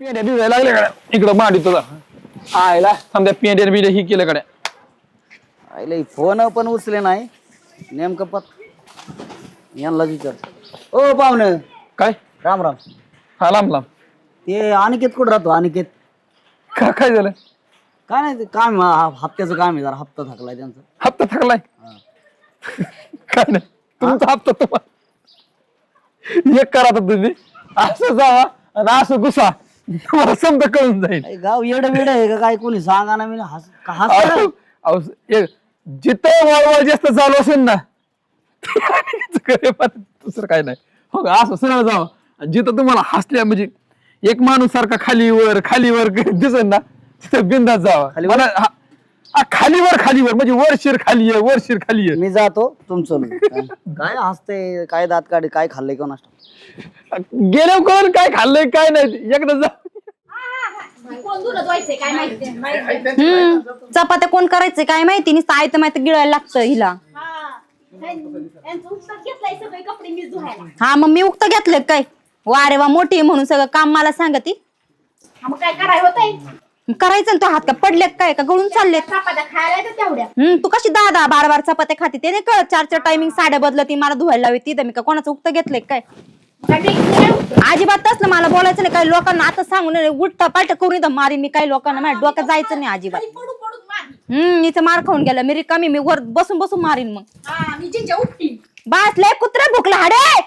पेंड्या भिजायला लागल्या गड्या. इकडं मांडी तुझा. आयला. समजा पेंड्या बिड्या ही केलं गड्या. आईला फोन पण उचले नाही. नेमकं पत यांनाच विचार. ओ पाहुणं. काय? राम राम. हा लांब लांब. ते अनिकेत कुठं राहतो? अनिकेत. का काय झालं? काय नाही ते काम आहे, हा- हप्त्याचं काम आहे जरा हप्ता थकलाय त्यांचा. हप्ता थकलाय? काय नाही. तुमचा हप्ता तुम्हाला एक करा आता तुम्ही. असं जावा आणि असं घुसा. तुम्हाला समजा कळून जाईल. गाव येड वेड आहे का? काय कोणी सांगा ना मी हस का अहो, रे? अहो, एक- जिथं वळवळ जास्त चालू असेल ना पण दुसरं काय नाही. हो का? असं सरळ जावं. आणि जिथं तुम्हाला हसल्या म्हणजे एक माणूस सारखा खालीवर खालीवर दिसेल ना तिथं बिंदात जावा. खालीवर? मला हा- हा, खालीवर खालीवर म्हणजे वर शिर खाली आहे वर शिर खाली आहे मी जातो तुमचं. काय- हसते काय दात काढे? काय खाल्लंय? कोण गेलो कोण? काय खाल्लंय काय नाही. एकदा जा. हम्म. चपात्या कोण करायचे काय माहिती? नुसतं तर माहिती गिळायला लागतं हिला. हा मग मी उक्त घेतलं काय? वारे वा मोठी आहे म्हणून सगळं काम मला सांगा ती. करायचं ना तो हात का पडलेत काय? का गळून चाललेत? हम्म तू कशी दहा दहा बारा बारा चपात्या खाते? ते नाही कळत. चार चार टायमिंग साड्या बदलती मला धुवायला हवी तिथं मी का कोणाचं उक्त घेतलंय काय? काय ठीक नाही उत्तर. अजिबात तसलं मला बोलायचं नाही. काही लोकांना आता सांगून उठता पालट करून इथं मारीन मी. काही लोकांना माझ्या डोक्यात जायचं नाही अजिबात. हम्म इथं मार खाऊन गेला. मी रिकामी मी वर बसून बसून मारीन मग. हा बास लय कुत्रा भुकला. हाडे!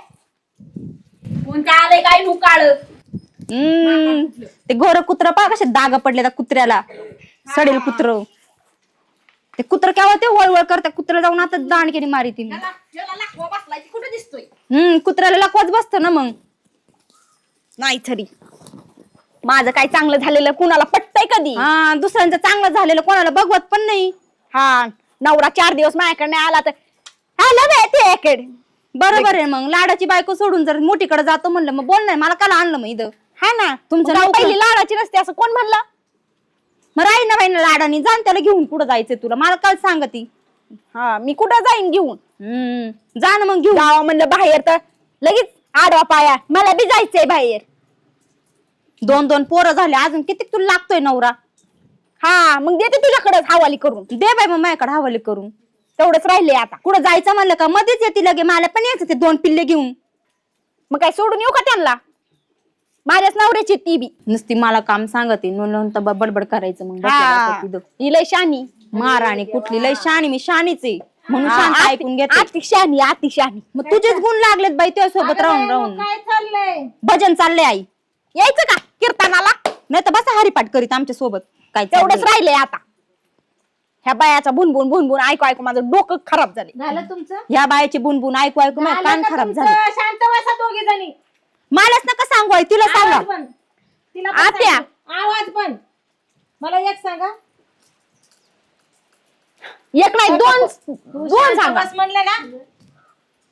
काय आलंय काय नु काळ हम्म ते गोर कुत्र पा कसे दाग पडले त्या कुत्र्याला. सडेल कुत्र. ते कुत्र केव्हा ते वळवळ करते कुत्र जाऊन आता दांडकेने मारी ती कुठे दिसतोय? हम्म कुत्र्याला लकवाच बसत ना मग. नाही तरी. माझं काय चांगलं झालेलं कुणाला पटतंय कधी? हा दुसऱ्यांचं चांगलं झालेलं कोणाला बघवत पण नाही. हा नवरा चार दिवस माझ्याकडे नाही आला तर आला बाय त्याकडे बरोबर आहे मग. लाडाची बायको सोडून जर मोठीकडे जातो म्हणलं मग बोल नाही मला काला आणलं मग इथं. हा ना. तुमचं नाव पहिली लाडाची नसते असं कोण म्हणलं? मग राही ना बाई ना लाडानी जाण त्याला घेऊन कुठं जायचंय तुला. मला काल सांगती. हा मी कुठं जाईन घेऊन? हम्म जा ना मग घेऊन. गावा म्हणलं बाहेर तर. लगेच आडवा पाया. मला बी जायचंय बाहेर. दोन दोन पोरं झाले. अजून किती तुला लागतोय नवरा? हा मग देते तुझ्याकडे हवाली करून. दे बाई मग माझ्याकडे हवाले करून. तेवढंच राहिले आता. कुठं जायचं म्हणलं का? मध्येच येते लगे. मला पण यायचं ते दोन पिल्ले घेऊन. मग काय सोडून येऊ का त्यांना? माझ्याच नवऱ्याची ती बी. नुसती मला काम सांगते. नंतर बडबड करायचं मग. हा. तिथं. ही लय शानी महाराणी कुठली? लय शाणी मी आहे. म्हणून शांत ऐकून घेते. आती शानी आती शानी मग तुझेच गुण लागलेत बाई तुझ्या सोबत राहून राहून. काय चाललंय? भजन चालले आई. यायचं का? कीर्तनाला? नाही तर बसा हरिपाठ करीत आमच्यासोबत काय तेवढंच चाललंय. राहिलंय आता. ह्या बायाचा बुनबुन बुनबुन ऐकू ऐकू माझं डोकं खराब झाले झालं तुमचं? ह्या बायाची बुनबुन ऐकू ऐकू माझे कान झालं का खराब तुमचं? झाले शांत बसा दोघी जणी. मलाच नका सांगू आई तिला सांगा. आवाज बंद तिला पण आत्या. सांगितलं. आवाज बंद मला एक सांगा. एक नाही दोन दोन सांगा. बस म्हणलं ना?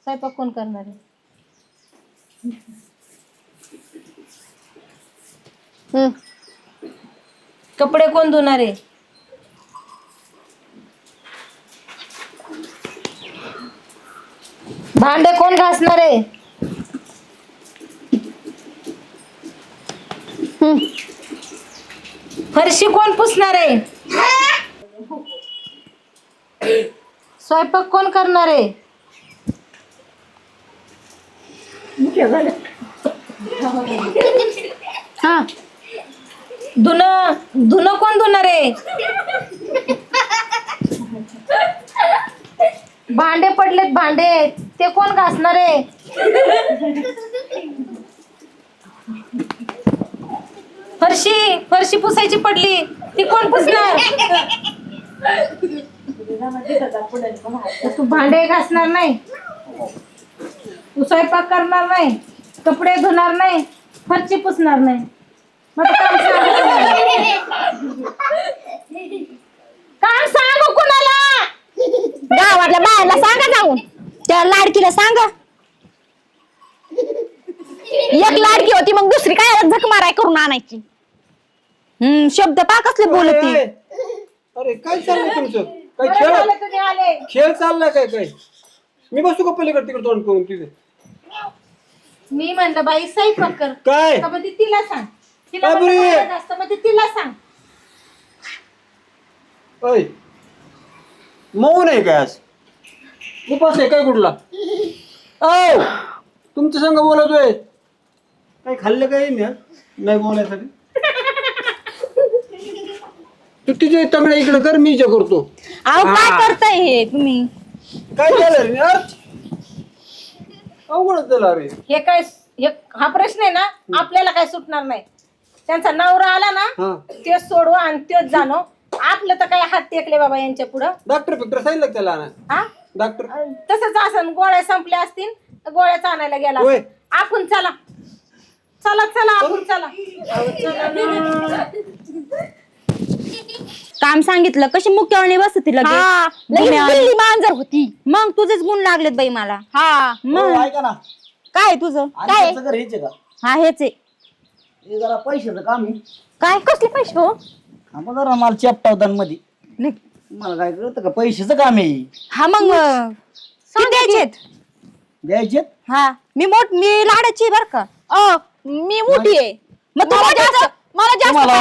स्वयंपाक कोण करणार आहे? हम्म. कपडे कोण धुणार आहे? भांडे कोण घासणार आहे? हं. फरशी कोण पुसणार आहे? स्वयंपाक कोण करणार आहे? हा. धुन धुन कोण धुणार आहे? भांडे पडलेत भांडे. ते कोण घासणार आहे? फरशी फरशी पुसायची पडली. ती कोण पुसणार? तू भांडे घासणार नाही. तू स्वयंपाक करणार नाही. कपडे धुणार नाही. फरशी पुसणार नाही. मग काम सांग. काम सांगू कुणाला? गावातल्या बायाला सांगा जाऊन. त्या लाडकीला सांगा. एक लाडकी होती मग दुसरी काय झक माराय करून आणायची? हम्म शब्द पा कसले बोलती. अरे काय चाललंय तुमचं? काय बरं खेळ? झालं तुम्ही आले. खेळ चाललाय काय काय? मी बसू का पलीकडे तिकडे तोंड करून तिथे? मी म्हणलं बाई स्वयंपाक कर. काय? ती तिला सांग. तिला काय म्हणलं तिला सांग. ओय. मऊ नाही काय आज? उपास आहे काय कुठला? औ! तुमच्या संग बोलतोय. काय खाल्लं काही नाही नाही बोलायसाठी? तू तिचे तंगड्या इकडे कर मी जे करतो. अहो काय करताय हे तुम्ही? काय झालं रे यार? अवघडच झालं अरे हे काय हे हा प्रश्न आहे ना आपल्याला काय सुटणार नाही. त्यांचा नवरा आला ना तेच सोडवा आणि तेच जाणो. आपलं तर काय हात टेकले बाबा यांच्या पुढं. डॉक्टर फिक्टर सांगितलं का त्याला? हा? डॉक्टर? तसंच असं गोळ्या संपल्या असतील तर गोळ्याच आणायला गेला होय. असेल. आपण चला. चला चला आपण चला. अहो, चला ना. काम सांगितलं कशी मुक्यावणी बसती हा लगेच लई गुन्हे दिल्ली मांजर होती. मग तुझेच गुण लागलेत बाई मला. हा. मग? हो, ऐका ना. काय तुझं? आणि काय त्याचं घर हेच आहे का? हा हेच आहे. हे जरा पैशाचं काम आहे. काय? कसले पैसे हो? थांबा जरा मला चॅप्टावदानमध्ये. नाही. मला काय कळतं का? पैशाचं काम आहे. हा मग अं, किती द्यायचेत? द्यायचे हा. मी मोठ मी लाडाची बर का? अ मी मोठी आहे. मग तू मला जास्त. मला जास्त तुम्हाला-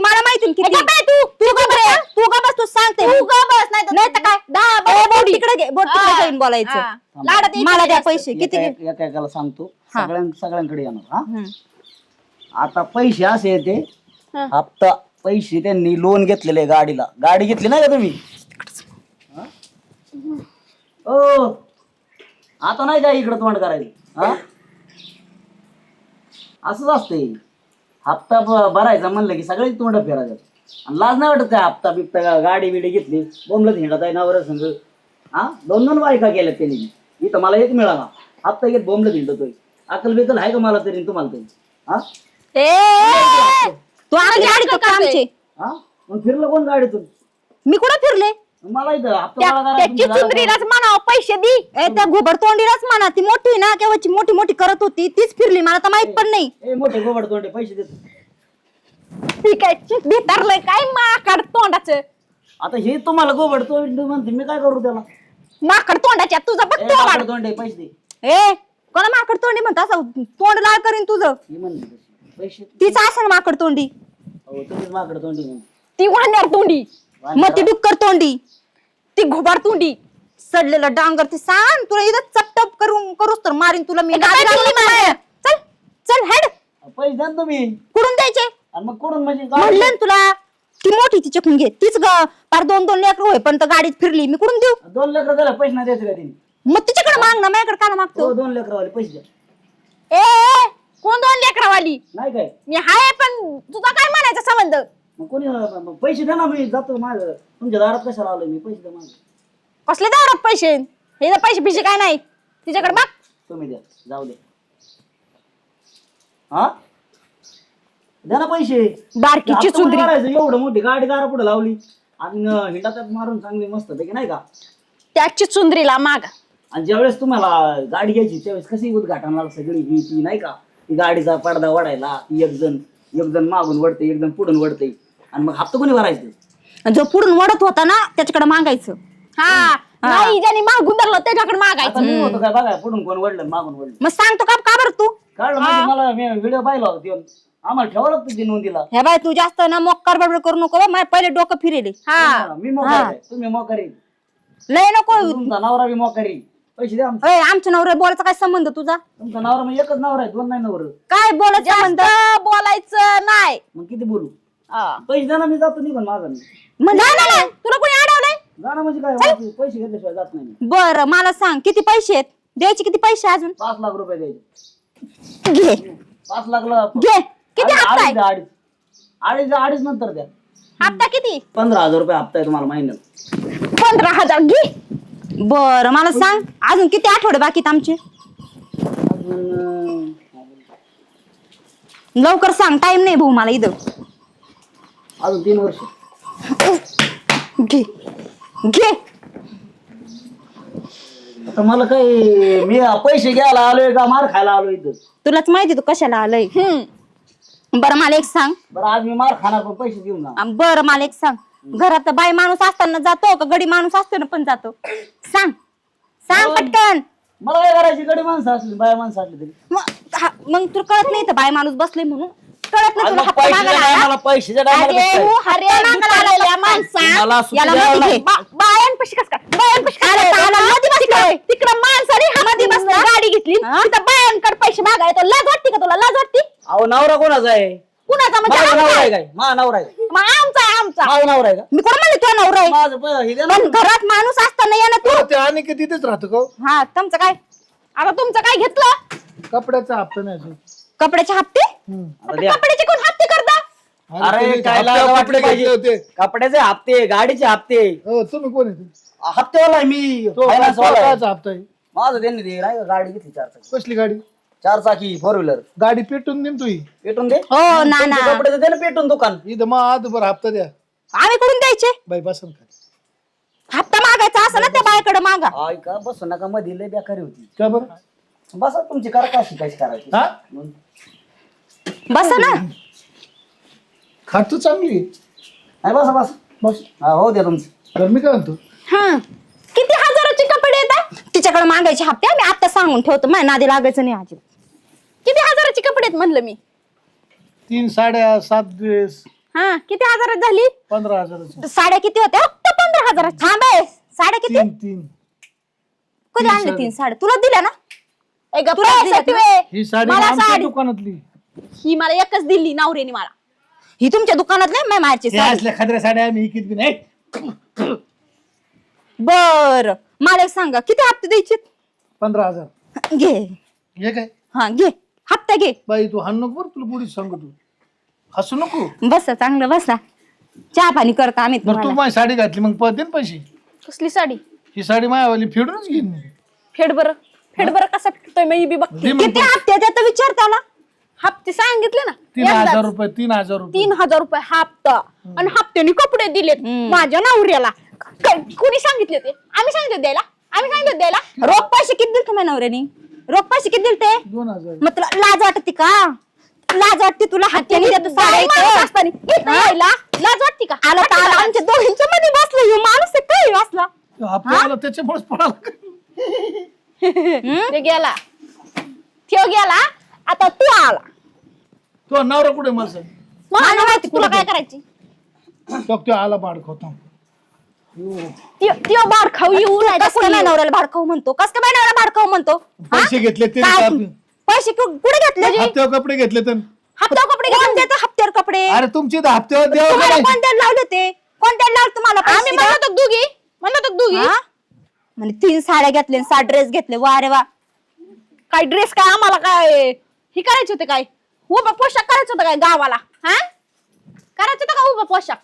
मला माहिती ना किती तू. तू का बस तू का बस तू सांगते तू ग बस नाही तर- नाही तर काय दहा बोट. तिकडे घे बोट तिकडे हा. घेऊन बोलायचं हा. लाडात मला द्या जास्त. पैसे किती एका घे- एका एकाला सांगतो हा. सगळ्यां सगळ्यांकडे येणार हा हम्म. आता पैसे असे येते हा. हप्ता पैसे त्यांनी लोन घेतलेले गाडीला गाडी घेतली नाही का तुम्ही हा? ओ आता नाही का इकडं तोंड करायचं हा असंच असतंय हप्ता ब- भरायचा म्हणलं की सगळे तोंड फिरायचं. आणि लाज नाही वाटत काय हप्ता बिप्ता गा- गाडी बिडी घेतली बोंबलत हिंडत आहे नवरा संघ हा? दोन दोन बायका केल्यात त्यांनी. इथं मला एक मिळाला. हप्ता घेत बोंबलत हिंडतोय. अकल बिकल आहे का मला तरी तुम्हाला तरी? हा? ए, ए, तू हा? मग फिरलं कोण गाडीतून? मी कुठं फिरले? मला इथं हप्ता त्या- मला त्याची करा, चुंदरीलाच म्हणावं पैसे दी. ए त्या तोंडीलाच म्हणा ती मोठी ना केव्हाची मोठी मोठी करत होती तीच फिरली मला तर माहीत पण नाही. ए मोठे गोबड तोंडे पैसे देतो. ठीक आहे भितारलंय काय माकड तोंडाचं? आता हे तुम्हाला गोबड तोंड म्हणते मी काय करू त्याला? माकड तोंडाच्या तुझं बघ ए, तोंड माकड तोंडे पैसे दे. ए कोणा माकड तोंडी म्हणता असं तोंड लाल करीन तुझं? ही म्हणते तशी. पैसे तीच असं माकड तोंडी. तुम्हीच माकड तोंडी म्हणते ती वाहणार तोंडी. मग ती डुक्कर तोंडी ती घोबाड तोंडी सडलेलं डांगर ती सांग तुला इथं चपटप करून करूस तर मारीन तुला मी. नादी लागली मला. चल चल हेड. पैसे द्या ना तुम्ही. कुठून द्यायचे? आणि मग कुठून? म्हणजे म्हणलं ना तुला ती मोठी ती चकून घे. तीच ग पार दोन दोन लेकर होय पण गाडीत फिरली. मी कुठून देऊ? दोन लेकर झालं पैसे नाही द्यायचे का तिने? मग तिच्याकडे माग ना माझ्याकडे काय मागतो. हो दोन लेकर वाले पैसे द्या. ए ए, कोण दोन लेकरावाली? नाही काय. मी हाय पण तुझा काय म्हणायचा संबंध? मग कोणी मग पैसे द्या ना मी जातो माझं. तुमच्या दारात कशाला आलोय मी? पैसे द्या माझं. कसले दारात पैसे? हे पैसे पिशे काय नाही. तिच्याकडे बघ. तुम्ही द्या. जाऊ दे. हा? द्या ना पैसे. कोणी चुंदरी भरायचं? एवढं मोठी गाडी दारा पुढे लावली. आणि हिंडा त्यात मारून चांगली मस्त पैकी नाही का? त्याची चुंदरीला माग. आणि ज्यावेळेस तुम्हाला गाडी घ्यायची त्यावेळेस कशी उद्घाटनाला सगळी ही ती नाही का? ती गाडीचा पडदा वडायला ती एक जण एक जण मागून वडते एक जण पुढून वडते आणि मग हप्ता कोणी भरायचं? जो पुढून वडत होता ना त्याच्याकडे मागायचं. हा. नाही ज्याने मागून धरलं त्याच्याकडे मागायचं. आता मी होतो काय बघा पुढून कोण वडलं मागून वडलं मग सांगतो का का बरं तू? काढलं म्हणजे मला मी व्हिडिओ पाहिला होता त्यो. आम्हाला ठेवा लागतो ती नोंदीला. हे बाय तू जास्त ना मोक्कार बडबड करू नको बा, माझ्या पहिले डोकं फिरेले. हा. मी मोकारी आहे. तुम्ही मोकारी लय नको. तुमचा नवरा बी मोकारी पैसे द्या आमचे. ए, आमच्या नवऱ्या बोलायचा काय संबंध तुझा? तुमचा नवरा म्हणजे एकच नवरा आहे दोन नाही नवर. काय बोलायचं जास्त बोलायचं नाही. मग किती बोलू? हा. पैसे मी जातो निघून माझा मी नाही, नाही, नाही. तुला कोणी अडवलंय? म्हणजे काय वापस पैसे घेतल्याशिवाय जात नाही मी. बर मला सांग किती पैसे आहेत? द्यायचे किती पैसे अजून? पाच लाख रुपये द्यायचे. घे. पाच लाखला घे. किती अडीच- हप्ता आहे? अडीच द्या, अडीच. अडीच अडीच नंतर द्या. हप्ता किती? पंधरा हजार रुपये हप्ता आहे तुम्हाला महिन्यात पंधरा हजार घे. बर मला सांग अजून किती आठवडे बाकी आहेत आमचे? अजून लवकर सांग टाइम नाही भाऊ मला इथं. अजून तीन वर्ष. घे. घे. आता मला काही मी पैसे घ्यायला आलोय का मार खायला आलोय इथं? तुलाच माहिती तू कशाला आलंय? बरं मला एक सांग. बरं आज मी मार खाणार पण पैसे देऊन जा. अं, बरं मला एक सांग. घरात बाई माणूस असताना जातो का गडी माणूस असताना पण जातो? सांग. सांग पटकन. मला काय करायची गडी माणसं असली बाया माणसं असली तरी. मग हा- मग तुला कळत नाही तर बाय माणूस बसले म्हणून? कळत मग पैशाच्या? टायमाला पैशाच्या टायमाला कसं हो, याला बायांपाशी कस काय? बायांपाशी काय? तिकडं. माणसाने बसला. गाडी घेतली. तिथं बायांकडे पैसे लाज वाटते का तुला? लाज वाटते? अहो नवरा कोणाचा आहे? कुणाचा म्हणजे माझा नवरा आहे. आहे. काय? माझा नवरा आहे. मग आमचा आहे आमचा. माझा नवरा आहे का? मी कोण म्हणले तुझा नवरा आहे? माझं प- हे द्या ना. पण घरात माणूस असताना ये ना तू. हो, ते आणि तिथेच राहतो का हो? हा तुमचं काय? आता तुमचं काय घेतलं? कपड्याचा हप्ता नाही अजून. कपड्याचे हप्ते? आता द्या. कपड्याचे कोण हप्ते करता? अरे तुम्ही काय लाज वाटली घेतले होते. कपड्याचे हप्ते गाडीचे हप्ते. हो तुम्ही कोण आहे मी. तो finance वाला आहे. काचा हप्ता आहे. माझं त्यांनी ते नाही का गाडी घेतली चार चाकी. कसली गाडी? चार चाकी फोर व्हीलर गाडी पेटून देईन तुही पेटून दे. हो ना ना. तुमचे कपडे दे ना पेटून दुकान. इथं मग आजभर हप्ता द्या. आम्ही कुठून द्यायचे? बाई बसन का हप्ता मागायचा असं ना त्या बायकडे मागा. ऐका बसू नका मध्ये लय बेकारी होती. का बरं? बसा तुमची करा कशी कशी करायची? हा? मग? बसा ना. खातो चांगली नाही बसा बस. बस. हा हो द्या तुमचं. तर मी काय म्हणतो? हा. किती हजाराचे कपडे येतात तिच्याकडे मागायचे हप्ते आम्ही आता सांगून ठेवतो. माझ्या नादी लागायचं नाही अजिबात. किती हजाराची कपडे आहेत म्हणलं मी? तीन साड्या सात ड्रेस हा किती हजारात झाली? पंधरा हजाराचे. साड्या किती होत्या? फक्त पंधरा हजार थांब आहे. साड्या किती? तीन तीन. कधी आणले तीन साड्या? तुला दिल्या ना? तुला आहे? ही साडी मला आमच्या साडी. दुकानातली. ही मला एकच दिली नवऱ्याने मला. ही तुमच्या दुकानात नाही माझ्या मायची या साडी. असल्या खाद्या साड्या इकित बी नाही बर मला एक सांगा किती हप्ते द्यायचे पंधरा हजार. घे. हे काय? हा घे. हप्ता घे. बाई तू हाण नको बरं तुला पुढे सांगतो हसू नको. बसा चांगलं बसा. चहा पाणी करता आम्ही बरं तू तुम्हाला? माझी साडी घातली मग ना पैसे. कसली साडी? ही साडी मायावाली फेडूनच घेईन मी. फेड बरं. फेड बरं कसा फेडतोय मी बी बघते. दे मग किती हप्ते देतो विचार त्याला. हप्ते सांगितले ना तीन एकदाच. हजार रुपये तीन हजार रुपये. तीन हजार रुपये हप्ता. आणि हप्त्याने कपडे दिलेत माझ्या नवऱ्याला. काय- कोणी सांगितले ते? आम्ही सांगितलं द्यायला. आम्ही सांगितलं द्यायला. रोख पैसे किती दिलते माझ्या नवऱ्याने? रोख पैसे किती दिलते? दोन हजार. मग तुला लाज वाटते का? लाज वाटते तुला हत्याने देतो साड्या इथं. लाज वाटते का? आला तर आला. आमच्या दोघींच्या मध्ये बसलो ह्यो माणूस आहे काय बसला? आपल्याला त्याच्यामुळेच पडाला. ते गेला. त्यो गेला. आता तू आला. तो नवरा कुठे मला सांग. मला नाही माहिती तुला काय करायची? तो तो आला बाड खाऊ येऊ नाही कस काय नवऱ्याला भाडकाऊ म्हणतो? कस काय नवऱ्याला भाडकाऊ म्हणतो? हा? पैसे घेतले ते काय? पैसे कु- कुठे घेतले? हप्त्यावर कपडे घेतले तर. हप्ता कपडे घेऊन देतो हप्त्यावर कपडे? अरे तुमची हप्त्यावर द्यावं तुम्हाला का नाही? कोणत्या लावले होते? कोणत्या लावले तुम्हाला पैसे? आम्ही द्या? म्हणत होतो दुगी म्हणत होतो दुगी हा? म्हणजे तीन साड्या घेतले सात ड्रेस घेतले. वा रे वा. काय ड्रेस काय आम्हाला काय हे करायचे होते काय? उभा पोशाख करायचं होतं काय गावाला? हा? करायचं होतं का उभा पोशाख?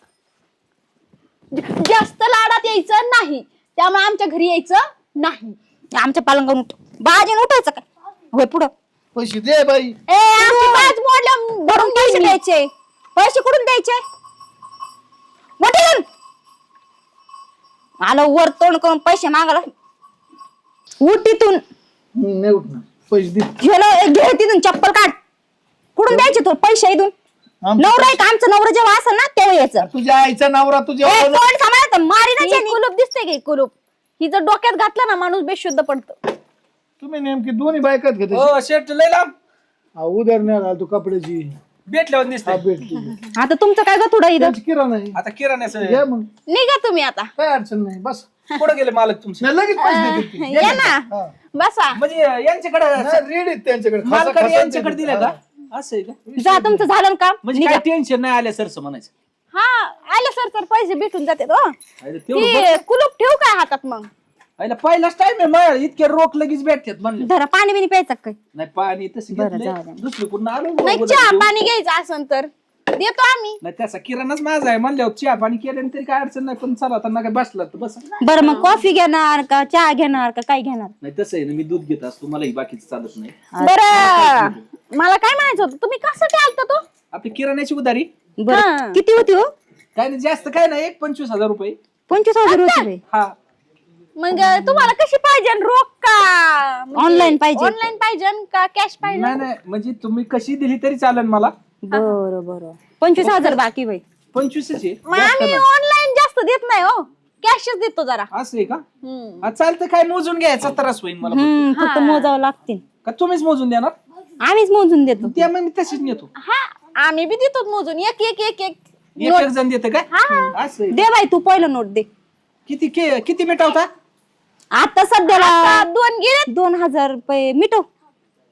जास्त लाडात यायचं नाही. त्यामुळे आमच्या घरी यायचं नाही. आमच्या पालंगावर उठ. बाजीन उठायचं काय? होय पुढं. पैसे दे बाई. ए आमची बाज मोडल्या भरून पैसे. द्यायचे. पैसे कुठून द्यायचे? मोठे आलं वर तोंड करून पैसे मागायला. उठ तिथून. हम्म, नाही उठणार. पैसे दे. गेलो घे तिथून चप्पल काढ. कुठून द्यायचे तो पैसे इथून? आमचं- नवरा आहे का? आमचं नवरा जेव्हा असेल ना तेव्हा यायचं. तुझ्या आईचा नवरा तुझ्या ए, तोंड सांभाळायचं मारी ना ही ज्यानी. कुलूप दिसते की कुलूप? ही जर डोक्यात घातलं ना माणूस बेशुद्ध पडतो. तुम्ही नेमकी दोन्ही बायकात घेते हो शेट लय लांब. उदाहरण आला तू कपड्याची. भेटल्यावर दिसते हा भेटली आता तुमचं काय ग थोडं इथं? त्यांची किराणा आहे. आता किराण्याचं मग. निघा तुम्ही आता. काय अडचण नाही बस. कुठे गेले मालक तुमचे? नाही, लगेच पैसे देते ती. या ना. हा. बसा. म्हणजे यांच्याकडे रेड आहेत त्यांच्याकडे. मालकाने यांच्याकडे. दिले का? असं आहे का? जा तुमचं झालं ना काम. म्हणजे निघा. टेन्शन नाही आल्या सरस म्हणायचं. हा आले सर तर पैसे भेटून जाते हो. अरे तेवढं ती बघ. कुलूप ठेवू काय हातात मग? आईला पहिलाच टाइम आहे मग. इतके रोख लगेच भेटतात म्हणले. धरा पाणी बिनी प्यायचं काय नाही पाणी तसं बरं, घेतलंय. द्या. आलो नाही चहा. पाणी घ्यायचं असन तर. देतो आम्ही. नाही त्याचा किराणाच माझा आहे म्हणल्यावर चहा पाणी केलं तरी काय अडचण नाही. पण चला आता नका बसला तर बस. बरं मग कॉफी घेणार का चहा घेणार का काय घेणार? नाही तसं आहे ना मी दूध घेत असतो. मलाही बाकीचं चालत नाही. बर. मला काय म्हणायचं होतं? तुम्ही कशासाठी आलता तो? आपली किराण्याची उदारी बरं हा. किती होती हो? काय नाही जास्त काय नाही एक पंचवीस हजार रुपये. पंचवीस हजार होती बाई. हा. मग तुम्हाला कशी पाहिजे रोख का? Online पाहिजे. ऑनलाईन पाहिजे का कॅश पाहिजे? नाही नाही म्हणजे तुम्ही कशी दिली तरी चालेल मला. बरं बरं. पंचवीस हजार बाकी बाई. पंचवीसच आहे. मग आम्ही ऑनलाईन जास्त देत नाही हो. कॅशच देतो जरा. असं आहे का? हम्म. हा, चालतं काय मोजून घ्यायचा त्रास होईल मला हम्म फक्त मोजावं लागतील. का तुम्हीच मोजून देणार? आम्हीच मोजून देतो. त्या मग मी तशीच नेतो. हा आम्ही बी देतो मोजून. एक एक एक एक एक एक जण देते काय? हा. असं आहे. दे बाई तू पहिलं नोट दे. किती के- किती मिटवता? आता सध्याला आता दोन गेले. दोन हजार रुपये मिटव.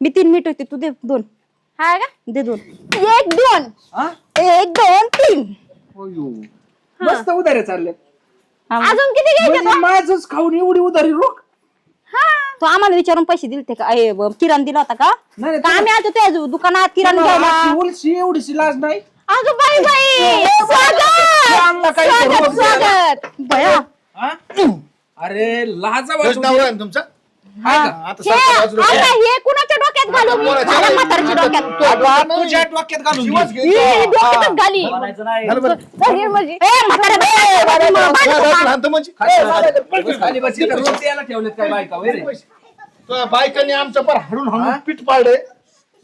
मी तीन मिटवते तू दे दोन. हा का? दे दोन. एक दोन. हा? एक दोन तीन. अयो. मस्त उधारे चालले अजून किती घ्यायचे म्हणजे माझच खाऊन एवढी उधारी रोख? तू आम्हाला विचारून पैसे दिलते का? ए, ब- किराणा दिला होता का? नाही, का आम्ही आलतो त्या दुकानात किराणा घ्यायला. उलशी एवढीशी लाज नाही? अगं बाई बाई! चांगला स्वागत! काही स्वागत रोग स्वागत! बया. हा? अरे लाजा आहे ना तुमचा? का? आता हे सरकार बाजूला आता हे कुणाच्या डोक्यात घालू मी? कोणाच्या? घाला म्हातारच्या डोक्यात. तुझ्या डोक्यात घालून शिवाच घे. घे. ही डोक्यातच घाली. म्हणायचं नाही. झालं बरं. सगळी म्हणजे ए म्हाताऱ्या बाई, बाई, बाई, बाई, तुला घरात लहान तर म्हणजे. बस. खाली बस. इथं रोज द्यायला ठेवलेत काय बायका होय रे? तुझ्या बायकांनी आमच्या पर हाडून हाडून पीठ पाडले.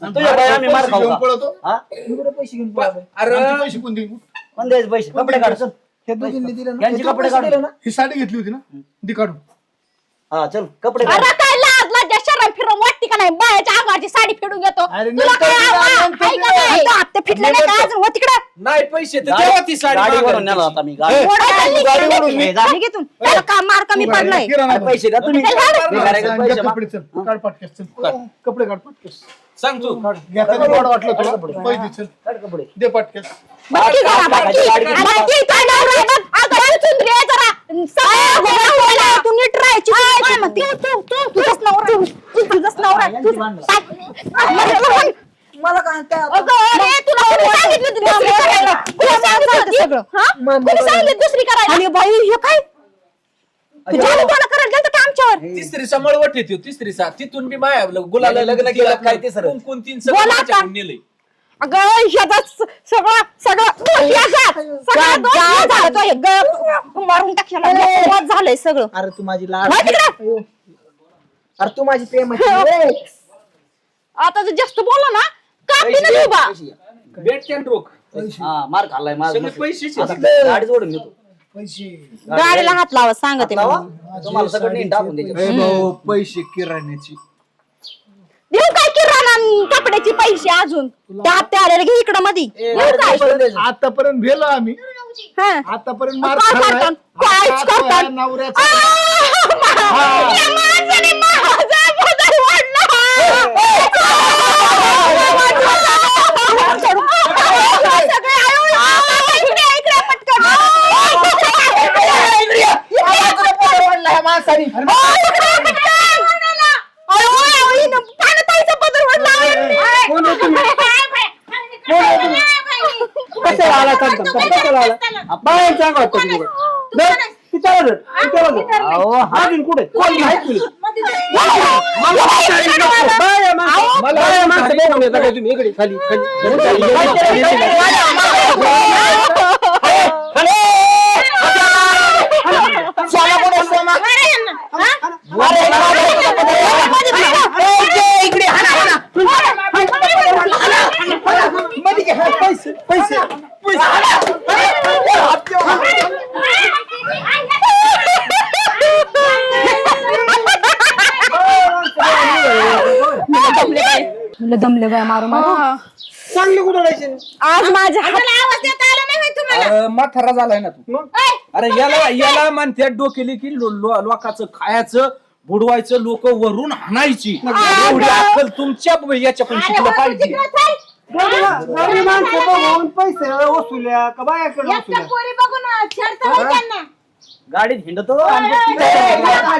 तुझ्या मार खाऊ घेऊन का? पळतो? अरे आमचे पैसे कोण देईन कोण द्यायचे पैसे कपडे काढ चल हे दोघींनी दिलं ना? यांचे कपडे ही साडी घेतली होती ना? दी काढून. हा चल कपडे काढ अरे काय लाज लाज शरम फिरम वाटते का नाही? बायाच्या अंगाची साडी फेडून घेतो. अरे तुला नंतर काय दिला, आवा- नंतर आहे का दिला. नाही? आता हप्ते फिटले नाही का अजून? हो तिकडं. नाही पैसे तर तेव्हा ती साडी गाडीवरून मागायला नेला पैसे. होता मी गाडी. ए, गाडी ओढून मी. जा. निघ इथून. त्याला का मार कमी तू गाडीला पडलाय किराणा अरे पैसे द्या तुम्ही. चल, चल, मी घराकडे घे पैसे माग- कपडे चल. काढ पाटकेस चल. कपडे काढ पाटकेस सांग तू. घेताना गोड वाटलं तुला पैसे चल. काढ कपडे दे नवरा आहे? बघ. अगं, उचलून रे जरा. सगळं गोळा होला. तू नीट राहायची काय म्हणते तुझाच नवरा तुझाच नवरा यांची भांडणं. मला काय अगं, अरे, तुला कोणी सांगितलं होतं दुसरी करायला? हा? बाई हे काय? तिसरी समळवट येते तिसरी सा तिथून बी माया गुलाला लग्न केलं काय तिसरं? कोण कोण तीन बोला सगळं आता. माझ्याकडून नेलंय. अगं ह्याचा सगळं सगळं तो हे ग- मारून टाकशाला झालंय सगळं. अरे तू माझी लाड माहिती तिकडं. अरे तू माझी प्रेमाची आता जर जास्त बोलला ना कापी ना रोख. हा मार खाल्लाय माझ. सगळे पैसेच आहेत. गाडी जोडून घेतो. गाडीला हात लावा सांगते लावा. मी. तुम्हाला सगळं नीट टाकून द्यायचे ए भाऊ पैसे किराण्याची. आणि कपड्याचे पैसे अजून त्या घे इकडं मधी आतापर्यंत भेलो आम्ही हा आतापर्यंत मार काय खाल्लाय. करतात? काहीच आता करतात. तुझ्या नवऱ्याचा या माणसाने माझा पदर वाढला. सगळे आळूळ. इकडे, इकडे पटकन. माणसाने ओ, इकडे पटकन. अहो, अहो, हिनं पाण्याताईचा पदर वाढला. कशाला आला सांगतो कशाला आला. बाहेर सांगा वाटतं तुझं तिच्यावर धर, तिच्यावर धर. अहो हा अजून कुठे? कोण माहीत नाही. मला बाया माणसं बाया माणसं बघून येता काय तुम्ही इकडे खाली खाली पैसे पैसे मुलं दमले बाय मारू मारू चांगले कुठं आज माझ्या हात मला आवाज देता आला नाही होय तुम्हाला अरे, म्हातारा झालाय ना तू अरे याला याला म्हणते डोकेली की लो- लो- लोकाचं खायचं बुडवायचं लोक वरून हाणायची एवढी अक्कल तुमच्या याच्याकडून शिकलं पाहिजे गरीब माणसं बघून पैसे वसुल्या का बायाकडे एकट्या वसुल्या? पोरी बघून छेडता होय त्यांना गाडीत हिंडतो आणि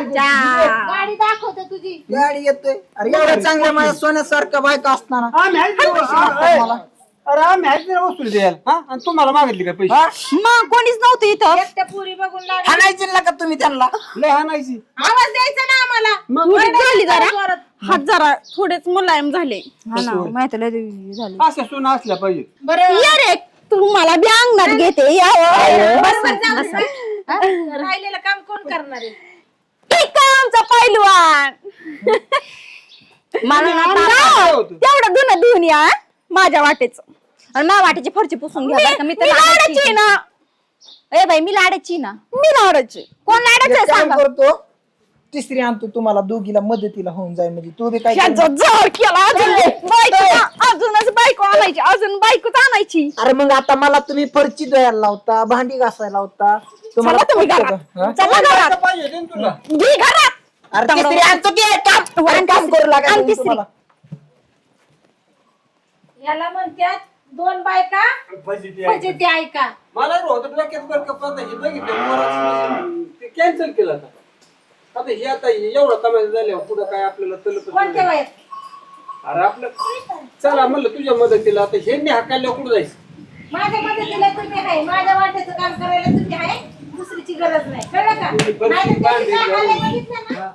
गाडी दाखवतो तुझी. गाडी येतोय. अरे एवढ्या चांगल्या माझ्या सोन्यासारखं बायका असताना. आम्ही ना. अरे आम्ही ना वसुली द्यायला हा आणि तुम्हाला मागितली का पैसे? मग कोणीच नव्हतं इथं. एकट्या पोरी बघून लागली. हाणायची ना का तुम्ही त्यांना? लय हाणायची. आवाज द्यायचा ना आम्हाला. थोडीच झाली जरा. जोरात. हात जरा थोडेच मुलायम झाले. हा ना माहिती लय झाले. अशा सोनं असल्या पाहिजे. बरं. या रे तुम्हाला बी अंगणात घेते या बरोबर जाऊ दे. हा? राहिलेलं काम कोण करणार आहे? ठीक आहे आमचा पैलवान. मला ना तेवढं धुणं धुवून या माझ्या वाटेच. आणि माझ्या वाटेची फरची पुसून घ्या बरं का? मी तर लाडाची ना. ए बाई मी लाडाची ना. मी लाडाची कोण लाडाची आहे काम सांगा. करतो तिसरी आणतो तुम्हाला दोघीला मदतीला होऊन जाईल. म्हणजे तू बी काय ह्याचा जर केला अजून बायकोला अजूनच बायको बायको आणायची अजून बायकोच आणायची. अरे मग आता मला तुम्ही फरची धुवायला लावता भांडी घासायला लावता. चला तुम्ही पटतं घरात. का? हा? चला घरात. पाहिजे होती ना तुला. घे घरात. अरे तिसरी आणतो की काम अरे काम करू आण लागायचं तिसरी. तुम्हाला. याला म्हणतात दोन बायका फजिती ऐका मला हे बघितलं ते कॅन्सल केलं आता. आता हे आता एवढं कमाई झाल्यावर पुढं काय आपल्याला तलप कोणत्या वयात? अरे आपलं चला म्हणलं तुझ्या मदतीला आता हे नाही हाकायला कुठं जायचं? माझ्या मदतीला तुम्ही आहे. माझ्या वाट्याचं काम करायला तुम्ही आहे. दुसरीची गरज नाही. कळलं का? तुम्ही बघितलं ना.